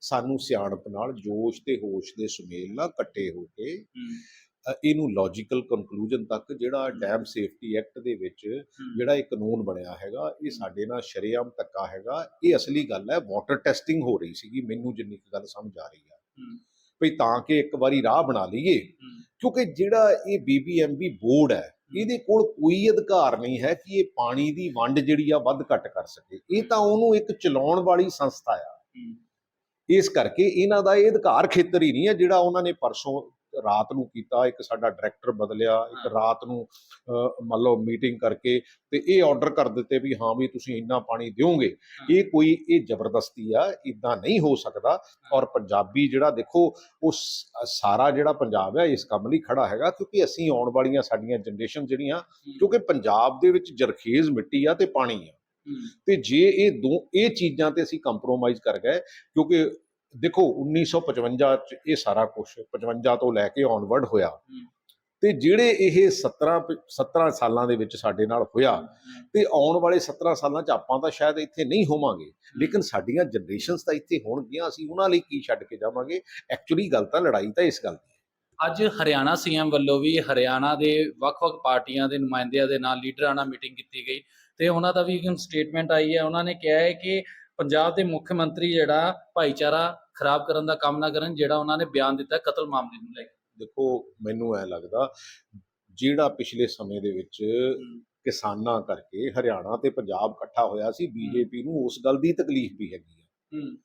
ਸਾਨੂੰ ਸਿਆਣਪ ਨਾਲ ਜੋਸ਼ ਤੇ ਹੋਸ਼ ਦੇ ਸੁਮੇਲ ਨਾਲ ਇਕੱਠੇ ਹੋ ਕੇ ਇਹਨੂੰ ਲੌਜੀਕਲ ਕੰਕਲੂਜਨ ਤੱਕ ਜਿਹੜਾ ਡੈਮ ਸੇਫਟੀ ਐਕਟ ਦੇ ਵਿੱਚ ਜਿਹੜਾ ਇਹ ਕਾਨੂੰਨ ਬਣਿਆ ਹੈਗਾ ਇਹ ਸਾਡੇ ਨਾਲ ਸ਼ਰੇਆਮ ਧੱਕਾ ਹੈਗਾ। ਇਹ ਅਸਲੀ ਗੱਲ ਹੈ ਵਾਟਰ ਟੈਸਟਿੰਗ ਹੋ ਰਹੀ ਸੀਗੀ ਮੈਨੂੰ ਜਿੰਨੀ ਕੁ ਗੱਲ ਸਮਝ ਆ ਰਹੀ ਆ। ਭਈ ਤਾਂ ਕਿ ਇੱਕ ਵਾਰੀ ਰਾਹ ਬਣਾ ਲਈਏ ਕਿਉਂਕਿ ਜਿਹੜਾ ਇਹ ਬੀਬੀਐਮਬੀ ਬੋਰਡ ਹੈ ਇਹਦੇ ਕੋਲ ਕੋਈ ਅਧਿਕਾਰ ਨਹੀਂ ਹੈ ਕਿ ਇਹ ਪਾਣੀ ਦੀ ਵੰਡ ਜਿਹੜੀ ਆ ਵੱਧ ਘੱਟ ਕਰ ਸਕੇ। ਇਹ ਤਾਂ ਉਹਨੂੰ ਇੱਕ ਚਲਾਉਣ ਵਾਲੀ ਸੰਸਥਾ ਆ। ਇਸ ਕਰਕੇ ਇਹਨਾਂ ਦਾ ਇਹ ਅਧਿਕਾਰ ਖੇਤਰ ਹੀ ਨਹੀਂ ਹੈ ਜਿਹੜਾ ਉਹਨਾਂ ਨੇ ਪਰਸੋਂ ਰਾਤ ਨੂੰ ਕੀਤਾ ਇੱਕ ਸਾਡਾ ਡਾਇਰੈਕਟਰ ਬਦਲਿਆ ਇੱਕ। ਰਾਤ ਨੂੰ ਮੰਨ ਲਓ ਮੀਟਿੰਗ ਕਰਕੇ ਤੇ ਇਹ ਆਰਡਰ ਕਰ ਦਿੱਤੇ ਵੀ ਹਾਂ ਵੀ ਤੁਸੀਂ ਇੰਨਾ ਪਾਣੀ ਦਿਓਗੇ। ਇਹ ਕੋਈ ਇਹ ਜ਼ਬਰਦਸਤੀ ਆ ਇਦਾਂ ਨਹੀਂ ਹੋ ਸਕਦਾ। ਔਰ ਪੰਜਾਬੀ ਜਿਹੜਾ ਦੇਖੋ ਉਹ ਸਾਰਾ ਜਿਹੜਾ ਪੰਜਾਬ ਹੈ ਇਸ ਕੰਮ ਲਈ ਖੜਾ ਹੈਗਾ ਕਿਉਂਕਿ ਅਸੀਂ ਆਉਣ ਵਾਲੀਆਂ ਸਾਡੀਆਂ ਜਨਰੇਸ਼ਨ ਜਿਹੜੀਆਂ ਕਿਉਂਕਿ ਪੰਜਾਬ ਦੇ ਵਿੱਚ ਜਰਖੇਜ਼ ਮਿੱਟੀ ਆ ਤੇ ਪਾਣੀ ਆ। ਤੇ ਜੇ ਇਹ ਦੋ ਇਹ ਚੀਜ਼ਾਂ ਤੇ ਅਸੀਂ ਕੰਪਰੋਮਾਈਜ਼ ਕਰ ਗਏ ਕਿਉਂਕਿ ਦੇਖੋ 1955 ਚ ਇਹ ਸਾਰਾ ਕੁਝ 55 ਤੋਂ ਲੈ ਕੇ ਔਨਵਰਡ ਹੋਇਆ। ਤੇ ਜਿਹੜੇ ਇਹ 17 ਪ- 17 ਸਾਲਾਂ ਦੇ ਵਿੱਚ ਸਾਡੇ ਨਾਲ ਹੋਇਆ ਤੇ ਆਉਣ ਵਾਲੇ 17 ਸਾਲਾਂ ਚ ਆਪਾਂ ਤਾਂ ਸ਼ਾਇਦ ਇੱਥੇ ਨਹੀਂ ਹੋਵਾਂਗੇ। ਲੇਕਿਨ ਸਾਡੀਆਂ ਜਨਰੇਸ਼ਨਸ ਤਾਂ ਇੱਥੇ ਹੋਣਗੀਆਂ ਅਸੀਂ ਉਹਨਾਂ ਲਈ ਕੀ ਛੱਡ ਕੇ ਜਾਵਾਂਗੇ? ਐਕਚੁਅਲੀ ਗੱਲ ਤਾਂ ਲੜਾਈ ਤਾਂ ਇਸ ਗੱਲ ਦੀ।
ਅੱਜ ਹਰਿਆਣਾ ਸੀਐਮ ਵੱਲੋਂ ਵੀ ਹਰਿਆਣਾ ਦੇ ਵੱਖ-ਵੱਖ ਪਾਰਟੀਆਂ ਦੇ ਨੁਮਾਇੰਦਿਆਂ ਦੇ ਨਾਲ ਲੀਡਰਾਂ ਨਾਲ ਮੀਟਿੰਗ ਕੀਤੀ ਗਈ। ਤੇ ਉਹਨਾਂ ਦਾ ਵੀ ਇੱਕ ਸਟੇਟਮੈਂਟ ਆਈ ਹੈ। ਉਹਨਾਂ ਨੇ ਕਿਹਾ ਹੈ ਕਿ ਪੰਜਾਬ ਦੇ ਮੁੱਖ ਮੰਤਰੀ ਜਿਹੜਾ ਭਾਈਚਾਰਾ ਖਰਾਬ ਕਰਨ ਦਾ ਕੰਮ ਨਾ ਕਰਨ ਜਿਹੜਾ ਉਹਨਾਂ ਨੇ ਬਿਆਨ ਦਿੱਤਾ ਕਤਲ ਮਾਮਲੇ ਨੂੰ ਲੈ ਕੇ।
ਦੇਖੋ ਮੈਨੂੰ ਐ ਲੱਗਦਾ ਜਿਹੜਾ ਪਿਛਲੇ ਸਮੇਂ ਦੇ ਵਿੱਚ ਕਿਸਾਨਾਂ ਕਰਕੇ ਹਰਿਆਣਾ ਤੇ ਪੰਜਾਬ ਇਕੱਠਾ ਹੋਇਆ ਸੀ ਬੀਜੇਪੀ ਨੂੰ ਉਸ ਗੱਲ ਦੀ ਤਕਲੀਫ ਵੀ ਹੈਗੀ ਹੂੰ।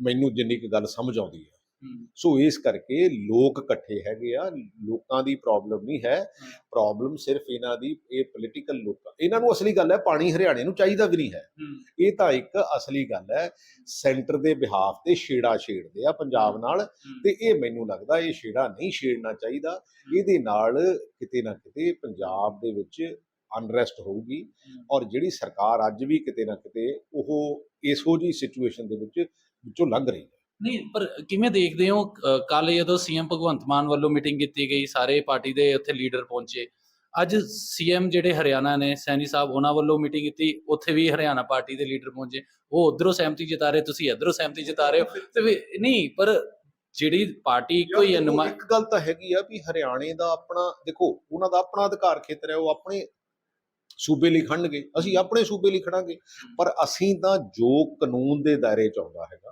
ਮੈਨੂੰ ਜਿੰਨੀ ਕੁ ਗੱਲ ਸਮਝ ਆਉਂਦੀ ਹੂੰ ਸੋ ਇਸ ਕਰਕੇ ਲੋਕ ਇਕੱਠੇ ਹੈਗੇ ਆ ਲੋਕਾਂ ਦੀ ਪ੍ਰੋਬਲਮ ਨਹੀਂ ਹੈ। ਪ੍ਰੋਬਲਮ ਸਿਰਫ ਇਹਨਾਂ ਦੀ ਇਹ ਪੋਲੀਟੀਕਲ ਲੋਕਾਂ ਇਹਨਾਂ ਨੂੰ ਅਸਲੀ ਗੱਲ ਹੈ ਪਾਣੀ ਹਰਿਆਣੇ ਨੂੰ ਚਾਹੀਦਾ ਵੀ ਨਹੀਂ ਹੈ। ਇਹ ਤਾਂ ਇੱਕ ਅਸਲੀ ਗੱਲ ਹੈ ਸੈਂਟਰ ਦੇ ਬਿਹਾਫ ਤੇ ਛੇੜਾ ਛੇੜਦੇ ਆ ਪੰਜਾਬ ਨਾਲ ਤੇ ਇਹ ਮੈਨੂੰ ਲੱਗਦਾ ਇਹ ਛੇੜਾ ਨਹੀਂ ਛੇੜਨਾ ਚਾਹੀਦਾ। ਇਹਦੇ ਨਾਲ ਕਿਤੇ ਨਾ ਕਿਤੇ ਪੰਜਾਬ ਦੇ ਵਿੱਚ ਅਨਰੈਸਟ ਹੋਊਗੀ ਔਰ ਜਿਹੜੀ ਸਰਕਾਰ ਅੱਜ ਵੀ ਕਿਤੇ ਨਾ ਕਿਤੇ ਉਹ ਇਹੋ ਜੀ ਸਿਚੁਏਸ਼ਨ ਦੇ ਵਿੱਚ ਵਿੱਚੋਂ ਲੰਘ ਰਹੀ ਹੈ।
ਨਹੀਂ ਪਰ ਕਿਵੇਂ ਦੇਖਦੇ ਹੋ ਕੱਲ ਜਦੋਂ ਸੀਐਮ ਭਗਵੰਤ ਮਾਨ ਵੱਲੋਂ ਮੀਟਿੰਗ ਕੀਤੀ ਗਈ ਸਾਰੇ ਪਾਰਟੀ ਦੇ ਉੱਥੇ ਲੀਡਰ ਪਹੁੰਚੇ ਅੱਜ ਸੀਐਮ ਜਿਹੜੇ ਹਰਿਆਣਾ ਨੇ ਸੈਣੀ ਸਾਹਿਬ ਉਹਨਾਂ ਵੱਲੋਂ ਮੀਟਿੰਗ ਕੀਤੀ ਉੱਥੇ ਵੀ ਹਰਿਆਣਾ ਪਾਰਟੀ ਦੇ ਲੀਡਰ ਪਹੁੰਚੇ। ਉਹ ਉਧਰੋਂ ਸਹਿਮਤੀ ਜਤਾ ਰਹੇ ਤੁਸੀਂ ਇਧਰੋਂ ਸਹਿਮਤੀ ਜਤਾ ਰਹੇ ਹੋ ਤੇ ਨਹੀਂ ਪਰ ਜਿਹੜੀ ਪਾਰਟੀ ਇੱਕੋ ਹੀ ਹੈ
ਦੇਖੋ,
ਨੁਮਾ
ਇੱਕ ਗੱਲ ਤਾਂ ਹੈਗੀ ਆ ਵੀ ਹਰਿਆਣੇ ਦਾ ਆਪਣਾ ਦੇਖੋ ਉਹਨਾਂ ਦਾ ਆਪਣਾ ਅਧਿਕਾਰ ਖੇਤਰ ਹੈ ਉਹ ਆਪਣੇ ਸੂਬੇ ਲਈ ਖੜਨਗੇ ਅਸੀਂ ਆਪਣੇ ਸੂਬੇ ਲਈ ਖੜਾਂਗੇ ਪਰ ਅਸੀਂ ਤਾਂ ਜੋ ਕਾਨੂੰਨ ਦੇ ਦਾਇਰੇ ਚ ਆਉਂਦਾ ਹੈਗਾ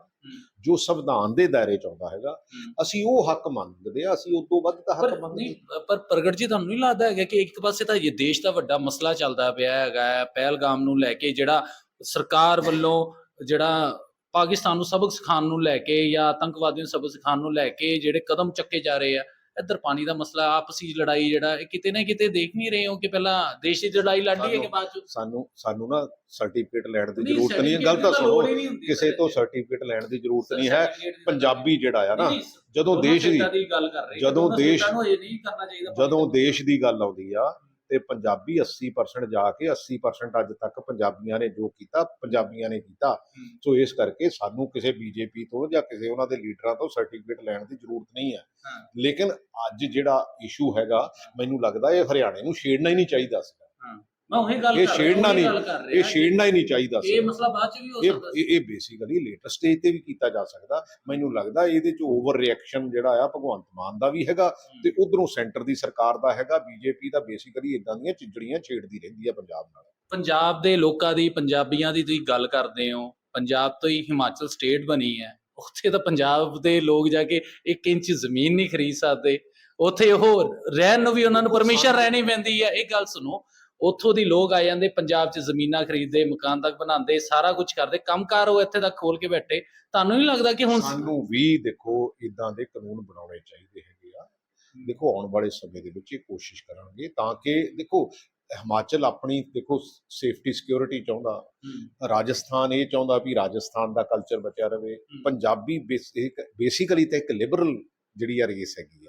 ਜੋ ਸੰਵਿਧਾਨ ਦੇ ਦਾਇਰੇ ਚ ਆਉਂਦਾ ਹੈਗਾ ਅਸੀਂ ਉਹ ਹੱਕ ਮੰਗਦੇ ਆ ਅਸੀਂ ਉਸ ਤੋਂ ਵੱਧ ਤਾਂ ਹੱਕ ਮੰਗਦੇ
ਪਰ ਪ੍ਰਗਟ ਜੀ ਤੁਹਾਨੂੰ ਨਹੀਂ ਲੱਗਦਾ ਹੈਗਾ ਕਿ ਇੱਕ ਪਾਸੇ ਤਾਂ ਇਹ ਦੇਸ਼ ਦਾ ਵੱਡਾ ਮਸਲਾ ਚੱਲਦਾ ਪਿਆ ਹੈਗਾ ਪਹਿਲਗਾਮ ਨੂੰ ਲੈ ਕੇ ਜਿਹੜਾ ਸਰਕਾਰ ਵੱਲੋਂ ਜਿਹੜਾ ਪਾਕਿਸਤਾਨ ਨੂੰ ਸਬਕ ਸਿਖਾਉਣ ਨੂੰ ਲੈ ਕੇ ਜਾਂ ਆਤੰਕਵਾਦੀਆਂ ਨੂੰ ਸਬਕ ਸਿਖਾਉਣ ਨੂੰ ਲੈ ਕੇ ਜਿਹੜੇ ਕਦਮ ਚੱਕੇ ਜਾ ਰਹੇ ਆ ਇੱਧਰ ਪਾਣੀ ਦਾ ਮਸਲਾ ਆਪਸੀ ਲੜਾਈ ਜਿਹੜਾ ਇਹ ਕਿਤੇ ਨਾ ਕਿਤੇ ਦੇਖ ਨਹੀਂ ਰਹੇ ਹੋ ਕਿ ਪਹਿਲਾਂ ਦੇਸ਼ ਦੀ ਲੜਾਈ ਲੜਨੀ ਹੈ ਕਿ ਬਾਅਦ ਚ?
ਸਾਨੂੰ ਸਾਨੂੰ ਨਾ ਸਰਟੀਫਿਕੇਟ ਲੈਣ ਦੀ ਜ਼ਰੂਰਤ ਨਹੀਂ ਹੈ। ਗੱਲ ਤਾਂ ਸੁਣੋ ਕਿਸੇ। ਤੋਂ ਸਰਟੀਫਿਕੇਟ ਲੈਣ ਦੀ ਜ਼ਰੂਰਤ ਨਹੀਂ ਹੈ। ਪੰਜਾਬੀ ਜਿਹੜਾ ਆ ਨਾ ਜਦੋਂ ਦੇਸ਼ ਦੀ
ਸਟੇਟਾਂ ਦੀ ਗੱਲ ਕਰ ਰਹੇ
ਜਦੋਂ ਦੇਸ਼- ਜਦੋਂ ਦੇਸ਼ ਦੀ ਗੱਲ ਆਉਂਦੀ ਆ ਤੇ ਪੰਜਾਬੀ 80% ਜਾ ਕੇ 80% ਅੱਜ ਤੱਕ ਪੰਜਾਬੀਆਂ ਨੇ ਜੋ ਕੀਤਾ ਪੰਜਾਬੀਆਂ ਨੇ ਕੀਤਾ। ਸੋ ਇਸ ਕਰਕੇ ਸਾਨੂੰ ਕਿਸੇ ਬੀਜੇਪੀ ਤੋਂ ਜਾਂ ਕਿਸੇ ਉਹਨਾਂ ਦੇ ਲੀਡਰਾਂ ਤੋਂ ਸਰਟੀਫਿਕੇਟ ਲੈਣ ਦੀ ਜ਼ਰੂਰਤ ਨਹੀਂ ਹਾਂ। ਲੇਕਿਨ ਅੱਜ ਜਿਹੜਾ ਇਸ਼ੂ ਹੈਗਾ ਮੈਨੂੰ ਲੱਗਦਾ ਇਹ ਹਰਿਆਣੇ ਨੂੰ ਛੇੜਨਾ ਹੀ ਨਹੀਂ ਚਾਹੀਦਾ ਸੀ
ਮੈਂ ਉਹੀ ਗੱਲ
ਇਹ
ਕਰ ਰਿਹਾ,
ਛੇੜਨਾ ਨਹੀਂ, ਇਹ ਛੇੜਨਾ ਹੀ ਨਹੀਂ ਚਾਹੀਦਾ ਸੀ।
ਇਹ ਮਸਲਾ ਬਾਅਦ ਚ ਵੀ ਹੋ
ਇਹ
ਸਕਦਾ
ਇਹ- ਇਹ ਬੇਸਿਕਲੀ ਲੇਟਰ ਸਟੇਜ ਤੇ ਵੀ ਕੀਤਾ ਜਾ ਸਕਦਾ। ਮੈਨੂੰ ਲੱਗਦਾ ਇਹਦੇ ਚ ਓਵਰ ਰਿਐਕਸ਼ਨ ਜਿਹੜਾ ਆ ਭਗਵੰਤ ਮਾਨ ਦਾ ਵੀ ਹੈਗਾ ਤੇ ਉਧਰੋਂ ਸੈਂਟਰ ਦੀ ਸਰਕਾਰ ਦਾ ਹੈਗਾ ਬੀਜੇਪੀ ਦਾ ਬੇਸਿਕਲੀ ਇਦਾਂ ਦੀਆਂ ਚਿੰਜੜੀਆਂ ਛੇੜਦੀ ਰਹਿੰਦੀ ਆ ਪੰਜਾਬ ਨਾਲ।
ਪੰਜਾਬ ਦੇ ਲੋਕਾਂ ਦੀ ਪੰਜਾਬੀਆਂ ਦੀ ਤੁਸੀਂ ਗੱਲ ਕਰਦੇ ਹੋ ਪੰਜਾਬ ਤੋਂ ਹੀ ਹਿਮਾਚਲ ਸਟੇਟ ਬਣੀ ਹੈ ਉੱਥੇ ਤਾਂ ਪੰਜਾਬ ਦੇ ਲੋਕ ਜਾ ਕੇ 1 ਇੰਚ ਜ਼ਮੀਨ ਨਹੀਂ ਖਰੀਦ ਸਕਦੇ। ਉੱਥੇ ਉਹ ਰਹਿਣ ਨੂੰ ਵੀ ਉਹਨਾਂ ਨੂੰ ਪਰਮਿਸ਼ਨ ਰਹਿਣੀ ਪੈਂਦੀ ਹੈ। ਇਹ ਗੱਲ ਸੁਣੋ ਉੱਥੋਂ ਦੀ ਲੋਕ ਆ ਜਾਂਦੇ ਪੰਜਾਬ 'ਚ ਜ਼ਮੀਨਾਂ ਖਰੀਦਦੇ ਮਕਾਨ ਤੱਕ ਬਣਾਉਂਦੇ ਸਾਰਾ ਕੁਝ ਕਰਦੇ ਕੰਮਕਾਰ ਉਹ ਇੱਥੇ ਤੱਕ ਖੋਲ ਕੇ ਬੈਠੇ। ਤੁਹਾਨੂੰ ਨਹੀਂ ਲੱਗਦਾ ਕਿ ਹੁਣ
ਸਾਨੂੰ ਵੀ ਦੇਖੋ ਇਦਾਂ ਦੇ ਕਾਨੂੰਨ ਬਣਾਉਣੇ ਚਾਹੀਦੇ ਹੈਗੇ ਆ। ਦੇਖੋ ਆਉਣ ਵਾਲੇ ਸਮੇਂ ਦੇ ਵਿੱਚ ਇਹ ਕੋਸ਼ਿਸ਼ ਕਰਾਂਗੇ ਤਾਂ ਕਿ ਦੇਖੋ ਹਿਮਾਚਲ ਆਪਣੀ ਦੇਖੋ ਸੇਫਟੀ ਸਿਕਿਉਰਿਟੀ ਚਾਹੁੰਦਾ। ਰਾਜਸਥਾਨ ਇਹ ਚਾਹੁੰਦਾ ਵੀ ਰਾਜਸਥਾਨ ਦਾ ਕਲਚਰ ਬਚਿਆ ਰਵੇ ਪੰਜਾਬੀ ਬੇਸਿਕਲੀ ਤਾਂ ਇੱਕ ਲਿਬਰਲ ਜਿਹੜੀ ਆ ਰੇਸ ਹੈਗੀ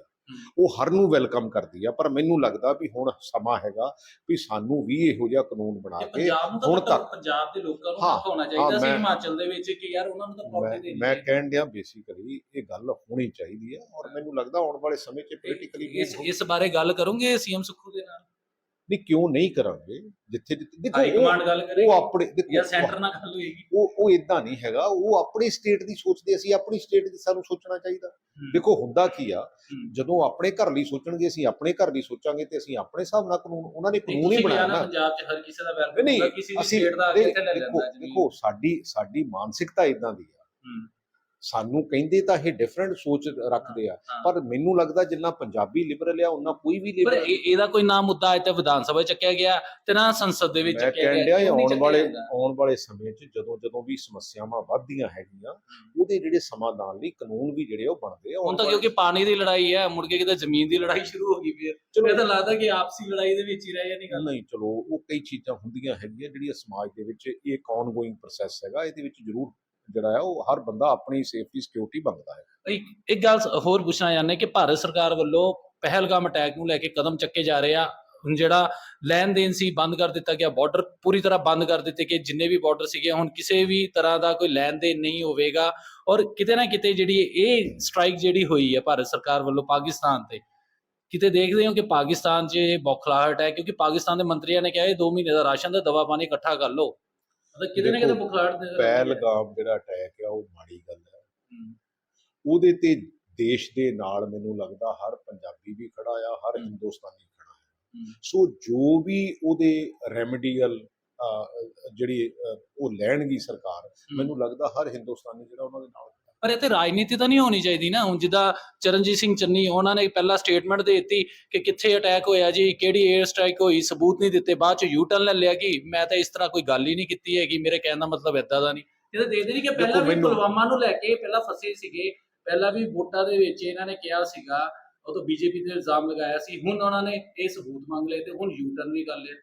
ਉਹ ਹਰ ਨੂੰ ਵੈਲਕਮ ਕਰਦੀ ਆ ਪਰ ਮੈਨੂੰ ਲੱਗਦਾ ਵੀ ਹੁਣ ਸਮਾਂ ਹੈਗਾ ਵੀ ਸਾਨੂੰ ਵੀ ਇਹੋ ਜਿਹਾ ਕਾਨੂੰਨ ਬਣਾ ਕੇ ਹੁਣ ਤੱਕ-
ਪੰਜਾਬ ਦੇ ਲੋਕਾਂ ਨੂੰ ਹੋਣਾ ਚਾਹੀਦਾ ਸੀ ਹਿਮਾਚਲ ਦੇ ਵਿੱਚ ਕਿ ਯਾਰ ਉਹਨਾਂ ਨੂੰ ਤਾਂ ਪ੍ਰਾਪਰਟੀ ਦੇਣੀ
ਮੈਂ ਕਹਿਣ ਡਿਆ ਬੇਸਿਕਲੀ ਇਹ ਗੱਲ ਹੋਣੀ ਚਾਹੀਦੀ ਹੈ ਔਰ ਮੈਨੂੰ ਲੱਗਦਾ ਆਉਣ ਵਾਲੇ ਸਮੇਂ 'ਚ। ਪੋਲੀਟੀਕਲੀ
ਇਸ ਇਸ ਬਾਰੇ ਗੱਲ ਕਰੋਗੇ ਸੀਐਮ ਸੁੱਖੂ ਦੇ ਨਾਲ
ਨਹੀਂ ਕਿਉਂ ਨਹੀਂ ਕਰਾਂਗੇ? ਜਿੱਥੇ ਜਿੱਥੇ ਦੇਖੋ
ਹਾਈ
ਉਹ-
ਕਮਾਂਡ ਗੱਲ
ਉਹ
ਕਰੇਗੀ
ਆਪਣੇ
ਜਾਂ ਸੈਂਟਰ ਨਾਲ ਗੱਲ ਹੋਏਗੀ।
ਉਹ ਉਹ ਇਦਾਂ ਨਹੀਂ ਹੈਗਾ। ਉਹ ਆਪਣੀ ਸਟੇਟ ਦੀ ਸੋਚਦੇ ਅਸੀਂ ਆਪਣੀ ਸਟੇਟ ਦੀ ਸਾਨੂੰ ਸੋਚਣਾ ਚਾਹੀਦਾ। ਦੇਖੋ ਹੁੰਦਾ ਕੀ ਆ। ਜਦੋਂ ਆਪਣੇ ਘਰ ਲਈ ਸੋਚਣਗੇ ਅਸੀਂ ਆਪਣੇ ਘਰ ਲਈ ਸੋਚਾਂਗੇ ਤੇ ਅਸੀਂ ਆਪਣੇ ਹਿਸਾਬ ਨਾਲ ਕਾਨੂੰਨ ਉਹਨਾਂ ਨੇ ਕਾਨੂੰਨ ਹੀ ਬਣਾਇਆ ਨਾ।
ਪੰਜਾਬ 'ਚ ਹਰ ਕਿਸੇ ਦਾ ਹੁੰਦਾ ਕਿਸੇ ਦੀ ਸਟੇਟ ਦਾ ਕਿੱਥੇ ਲੈ ਲੈਂਦਾ
ਦੇਖੋ ਸਾਡੀ ਸਾਡੀ ਮਾਨਸਿਕਤਾ ਇਦਾਂ ਦੀ ਆ। ਸਾਨੂੰ ਕਹਿੰਦੇ ਤਾਂ ਇਹ ਡਿਫਰੈਂਟ ਸੋਚ ਰੱਖਦੇ ਆ। ਪਰ ਮੈਨੂੰ ਲੱਗਦਾ ਜਿੰਨਾ ਪੰਜਾਬੀ ਲਿਬਰਲ ਆ ਉਹਨਾਂ ਕੋਈ ਵੀ
ਪਰ
ਲਿਬਰਲ
ਇਹ- ਇਹਦਾ ਕੋਈ ਨਾ ਮੁੱਦਾ ਅੱਜ ਤੱਕ ਵਿਧਾਨ ਸਭਾ 'ਚ ਚੱਕਿਆ ਗਿਆ ਤੇ ਨਾ ਸੰਸਦ ਦੇ ਵਿੱਚ
ਮੈਂ
ਚੱਕਿਆ
ਕਹਿਣ
ਗਿਆ
ਡਿਆ ਇਹ
ਕਿਉਂ ਨਹੀਂ
ਆਉਣ
ਚੱਕਿਆ
ਵਾਲੇ
ਜਾਂਦਾ?
ਆਉਣ ਵਾਲੇ ਸਮੇਂ 'ਚ ਜਦੋਂ ਜਦੋਂ ਵੀ ਸਮੱਸਿਆਵਾਂ ਵੱਧਦੀਆਂ ਹੈਗੀਆਂ ਉਹਦੇ ਜਿਹੜੇ ਸਮਾਧਾਨ ਲਈ ਕਾਨੂੰਨ ਵੀ ਜਿਹੜੇ ਉਹ ਬਣਦੇ ਆ।
ਹੁਣ ਤਾਂ ਕਿਉਂਕਿ ਪਾਣੀ ਦੀ ਲੜਾਈ ਹੈ ਮੁੜ ਕੇ ਕਿਤੇ ਜ਼ਮੀਨ ਦੀ ਲੜਾਈ ਸ਼ੁਰੂ ਹੋ ਗਈ ਫਿਰ।
ਚਲੋ।
ਇਹ ਤਾਂ ਲੱਗਦਾ ਕਿ ਆਪਸੀ ਲੜਾਈ ਦੇ ਵਿੱਚ ਹੀ ਰਹਿ ਜਾਣੀ ਗੱਲ।
ਨਹੀਂ ਚਲੋ ਉਹ ਕਈ ਚੀਜ਼ਾਂ ਹੁੰਦੀਆਂ ਹੈਗੀਆਂ ਜਿਹੜੀਆਂ ਸਮਾਜ ਦੇ ਵਿੱਚ ਇਹ ਇੱਕ ਆਨਗੋਇੰਗ ਪ੍ਰੋਸੈਸ ਹੈਗਾ ਇਹਦੇ ਵਿੱਚ ਜ਼ਰੂਰ ਜਿਹੜਾ ਹੈ, ਉਹ ਹਰ ਬੰਦਾ ਆਪਣੀ ਸੇਫਟੀ ਸਿਕਿਉਰਿਟੀ ਮੰਗਦਾ ਹੈ।
ਇੱਕ ਗੱਲ ਹੋਰ ਪੁੱਛਣਾ ਚਾਹੁੰਦੇ ਕਿ ਭਾਰਤ ਸਰਕਾਰ ਵੱਲੋਂ ਪਹਿਲਗਾਮ ਅਟੈਕ ਨੂੰ ਲੈ ਕੇ ਕਦਮ ਚੱਕੇ ਜਾ ਰਹੇ ਆ। ਹੁਣ ਜਿਹੜਾ ਲੈਣ ਦੇਣ ਸੀ, ਬੰਦ ਕਰ ਦਿੱਤਾ ਗਿਆ ਬਾਰਡਰ ਪੂਰੀ ਤਰ੍ਹਾਂ ਬੰਦ ਕਰ ਦਿੱਤੇ ਕਿ ਜਿੰਨੇ ਵੀ ਬਾਰਡਰ ਸੀਗੇ, ਹੁਣ ਕਿਸੇ ਵੀ ਤਰ੍ਹਾਂ ਦਾ ਕੋਈ ਲੈਣ ਦੇਣ ਨਹੀਂ ਹੋਵੇਗਾ। ਔਰ ਕਿਤੇ ਨਾ ਕਿਤੇ ਜਿਹੜੀ ਇਹ ਸਟ੍ਰਾਈਕ ਜਿਹੜੀ ਹੋਈ ਹੈ ਭਾਰਤ ਸਰਕਾਰ ਵੱਲੋਂ ਪਾਕਿਸਤਾਨ ਤੇ, ਕਿਤੇ ਦੇਖਦੇ ਹੋ ਕਿ ਪਾਕਿਸਤਾਨ 'ਚ ਬੌਖਲਾਹਟ ਹੈ? ਕਿਉਂਕਿ ਪਾਕਿਸਤਾਨ ਦੇ ਮੰਤਰੀਆਂ ਨੇ ਕਿਹਾ, ਇਹ 2 ਮਹੀਨੇ ਦਾ ਰਾਸ਼ਨ ਦਾ ਦਵਾ ਪਾਣੀ ਇਕੱਠਾ ਕਰ ਲਓ। ਮਤਲਬ ਕਿਤੇ ਨਾ ਕਿਤੇ ਨਜ਼ਰ ਆਉਂਦੀ ਹੈ।
ਪਹਿਲਗਾਮ ਜਿਹੜਾ ਅਟੈਕ ਆ ਉਹ ਮਾੜੀ ਗੱਲ ਹੈ। ਉਹਦੇ ਤੇ ਦੇਸ਼ ਦੇ ਨਾਲ ਮੈਨੂੰ ਲੱਗਦਾ ਹਰ ਪੰਜਾਬੀ ਵੀ ਖੜਾ ਆ ਹਰ। ਹਿੰਦੁਸਤਾਨੀ ਖੜਾ। ਹੈ ਸੋ ਜੋ ਵੀ ਉਹਦੇ ਰੈਮੀਡੀਅਲ ਜਿਹੜੀ ਉਹ ਲੈਣਗੀ ਸਰਕਾਰ ਮੈਨੂੰ ਲੱਗਦਾ ਹਰ ਹਿੰਦੁਸਤਾਨੀ ਜਿਹੜਾ ਉਹਨਾਂ ਦੇ ਨਾਲ।
ਪਰ ਇਹ ਤੇ ਰਾਜਨੀਤੀ ਤਾਂ ਨਹੀਂ ਹੋਣੀ ਚਾਹੀਦੀ ਨਾ। ਹੁਣ ਜਿੱਦਾਂ ਚਰਨਜੀਤ ਸਿੰਘ ਚੰਨੀ ਉਹਨਾਂ ਨੇ ਪਹਿਲਾਂ ਸਟੇਟਮੈਂਟ ਦੇ ਦਿੱਤੀ ਕਿ ਕਿੱਥੇ ਅਟੈਕ ਹੋਇਆ ਜੀ ਕਿਹੜੀ 에ਅਰ ਸਟ੍ਰਾਈਕ ਹੋਈ ਸਬੂਤ ਨਹੀਂ ਦਿੱਤੇ ਬਾਅਦ ਚ ਯੂ ਟਰਨ ਲੈ ਲਿਆ ਕਿ ਮੈਂ ਤਾਂ ਇਸ ਤਰ੍ਹਾਂ ਕੋਈ ਗੱਲ ਹੀ ਨਹੀਂ ਕੀਤੀ ਹੈਗੀ ਮੇਰੇ ਕਹਿਣ ਦਾ ਮਤਲਬ ਏਦਾਂ ਦਾ ਨਹੀਂ। ਇਹ ਤਾਂ ਦੇਖਦੇ ਨਹੀਂ ਕਿ ਪਹਿਲਾਂ ਵੀ ਪੁਲਵਾਮਾ ਨੂੰ ਲੈ ਕੇ ਪਹਿਲਾਂ ਫਸੇ ਸੀਗੇ ਪਹਿਲਾਂ ਵੀ ਵੋਟਾਂ ਦੇ ਵਿੱਚ ਇਹਨਾਂ ਨੇ ਕਿਹਾ ਸੀਗਾ ਉਹ ਤਾਂ ਬੀਜੇਪੀ ਤੇ ਇਲਜ਼ਾਮ ਲਗਾਇਆ ਸੀ ਹੁਣ ਉਹਨਾਂ ਨੇ ਇਹ ਸਬੂਤ ਮੰਗ ਲਏ ਤੇ ਹੁਣ ਯੂ ਟਰਨ ਵੀ ਕਰ ਲਿਆ।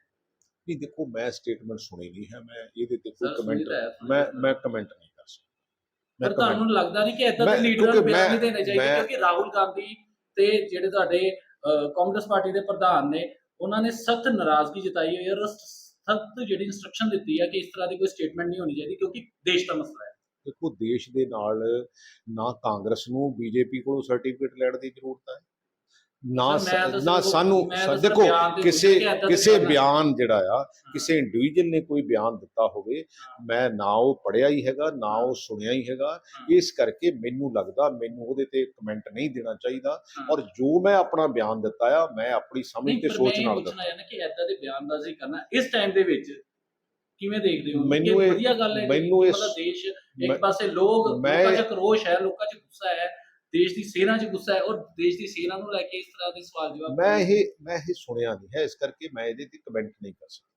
ਨਹੀਂ ਦੇਖੋ ਮੈਂ ਸਟੇਟਮੈਂਟ ਸੁਣੀ ਨਹੀਂ ਹੈ ਮੈਂ ਇਹਦੇ ਤੇ ਕੋਈ ਕਮੈਂਟ ਮੈਂ। ਮੈਂ ਕਮੈਂਟ ਨਹੀਂ
ਪਰ ਤੁਹਾਨੂੰ ਲੱਗਦਾ ਨਹੀਂ ਕਿ ਇਦਾਂ ਦੇ ਲੀਡਰਾਂ ਨੂੰ ਬਿਆਨ ਨਹੀਂ ਦੇਣੇ ਚਾਹੀਦੇ ਕਿਉਂਕਿ ਰਾਹੁਲ ਗਾਂਧੀ ਤੇ ਜਿਹੜੇ ਤੁਹਾਡੇ ਕਾਂਗਰਸ ਪਾਰਟੀ ਦੇ ਪ੍ਰਧਾਨ ਨੇ ਉਹਨਾਂ ਨੇ ਸਖਤ ਨਾਰਾਜ਼ਗੀ ਜਤਾਈ ਹੋਈ ਹੈ ਔਰ ਸਖਤ ਜਿਹੜੀ ਇਨਸਟਰਕਸ਼ਨ ਦਿੱਤੀ ਹੈ ਕਿ ਇਸ ਤਰ੍ਹਾਂ ਦੀ ਕੋਈ ਸਟੇਟਮੈਂਟ ਨਹੀਂ ਹੋਣੀ ਚਾਹੀਦੀ ਕਿਉਂਕਿ ਦੇਸ਼ ਦਾ ਮਸਲਾ ਹੈ।
ਦੇਖੋ ਦੇਸ਼ ਦੇ ਨਾਲ ਨਾ ਕਾਂਗਰਸ ਨੂੰ ਬੀਜੇਪੀ ਕੋਲੋਂ ਸਰਟੀਫਿਕੇਟ ਲੈਣ ਦੀ ਜ਼ਰੂਰਤ ਹੈ। ਨਾ ਨਾ ਸਾਨੂੰ ਦੇਖੋ ਕਿਸੇ ਕਿਸੇ। ਬਿਆਨ ਜਿਹੜਾ ਆ ਕਿਸੇ ਇੰਡੀਵਿਜੂਅਲ ਨੇ ਕੋਈ ਬਿਆਨ ਦਿੱਤਾ ਹੋਵੇ ਮੈਂ ਨਾ ਉਹ ਪੜਿਆ ਹੀ ਹੈਗਾ ਨਾ ਉਹ ਸੁਣਿਆ ਹੀ ਹੈਗਾ। ਇਸ ਕਰਕੇ ਮੈਨੂੰ ਲੱਗਦਾ ਮੈਨੂੰ ਉਹਦੇ ਤੇ ਕਮੈਂਟ ਨਹੀਂ ਦੇਣਾ ਚਾਹੀਦਾ। ਔਰ ਜੋ ਮੈਂ ਆਪਣਾ ਬਿਆਨ ਦਿੱਤਾ ਆ ਮੈਂ ਆਪਣੀ ਸਮਝ ਤੇ ਸੋਚ ਨਾਲ ਦਿੱਤਾ
ਕਿ ਇਦਾਂ ਦੇ ਬਿਆਨਬਾਜ਼ੀ ਕਰਨਾ ਇਸ ਟਾਈਮ ਦੇ ਵਿੱਚ ਕਿਵੇਂ ਦੇਖਦੇ ਹੋ?
ਮੈਨੂੰ ਇਹ-
ਵਧੀਆ ਗੱਲ ਹੈ
ਮੈਨੂੰ ਇਸ-
ਦੇਸ਼ ਇੱਕ ਪਾਸੇ ਲੋਕ ਲੋਕਾਂ 'ਚ ਕਰੋਸ਼ ਹੈ ਲੋਕਾਂ 'ਚ ਗੁੱਸਾ ਹੈ ਦੇਸ਼ ਦੀ ਸੇਨਾ 'ਚ ਗੁੱਸਾ ਹੈ ਔਰ ਦੇਸ਼ ਦੀ ਸੇਨਾ ਨੂੰ ਲੈ ਕੇ ਇਸ ਤਰ੍ਹਾਂ ਦੇ ਸਵਾਲ ਜਵਾਬ
ਮੈਂ ਇਹ ਮੈਂ ਇਹ ਸੁਣਿਆ ਨਹੀਂ ਹੈ ਇਸ ਕਰਕੇ ਮੈਂ ਇਹਦੇ ਤੇ ਕਮੈਂਟ ਨਹੀਂ ਕਰ ਸਕਦਾ।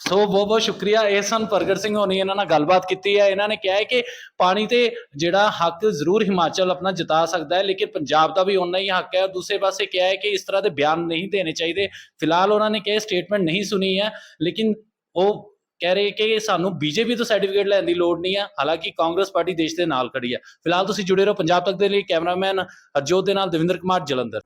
ਸੋ ਬਹੁਤ ਬਹੁਤ ਸ਼ੁਕਰੀਆ। ਇਹ ਸਨ ਪ੍ਰਗਟ ਸਿੰਘ ਹੋਣੀ ਇਹਨਾਂ ਨਾਲ ਗੱਲਬਾਤ ਕੀਤੀ ਹੈ। ਇਹਨਾਂ ਨੇ ਕਿਹਾ ਹੈ ਕਿ ਪਾਣੀ ਤੇ ਜਿਹੜਾ ਹੱਕ ਜ਼ਰੂਰ ਹਿਮਾਚਲ ਆਪਣਾ ਜਿਤਾ ਸਕਦਾ ਹੈ ਲੇਕਿਨ ਪੰਜਾਬ ਦਾ ਵੀ ਉਨਾ ਹੀ ਹੱਕ ਹੈ। ਦੂਸਰੇ ਪਾਸੇ ਕਿਹਾ ਹੈ ਕਿ ਇਸ ਤਰ੍ਹਾਂ ਦੇ ਬਿਆਨ ਨਹੀਂ ਦੇਣੇ ਚਾਹੀਦੇ। ਫਿਲਹਾਲ ਉਹਨਾਂ ਨੇ ਕਿਹਾ ਸਟੇਟਮੈਂਟ ਨਹੀਂ ਸੁਣੀ ਹੈ ਲੇਕਿਨ ਉਹ ਕਹਿ ਰਹੇ ਕਿ ਸਾਨੂੰ ਬੀਜੇਪੀ ਤੋਂ ਸਰਟੀਫਿਕੇਟ ਲੈਣ ਦੀ ਲੋੜ ਨਹੀਂ ਹੈ ਹਾਲਾਂਕਿ ਕਾਂਗਰਸ ਪਾਰਟੀ ਦੇਸ਼ ਦੇ ਨਾਲ ਖੜੀ ਹੈ ਫਿਲਹਾਲ ਤੁਸੀਂ ਜੁੜੇ ਰਹੋ ਪੰਜਾਬ ਤੱਕ ਦੇ ਲਈ, ਕੈਮਰਾਮੈਨ ਹਰਜੋਤ ਦੇ ਨਾਲ ਦਵਿੰਦਰ ਕੁਮਾਰ ਜਲੰਧਰ।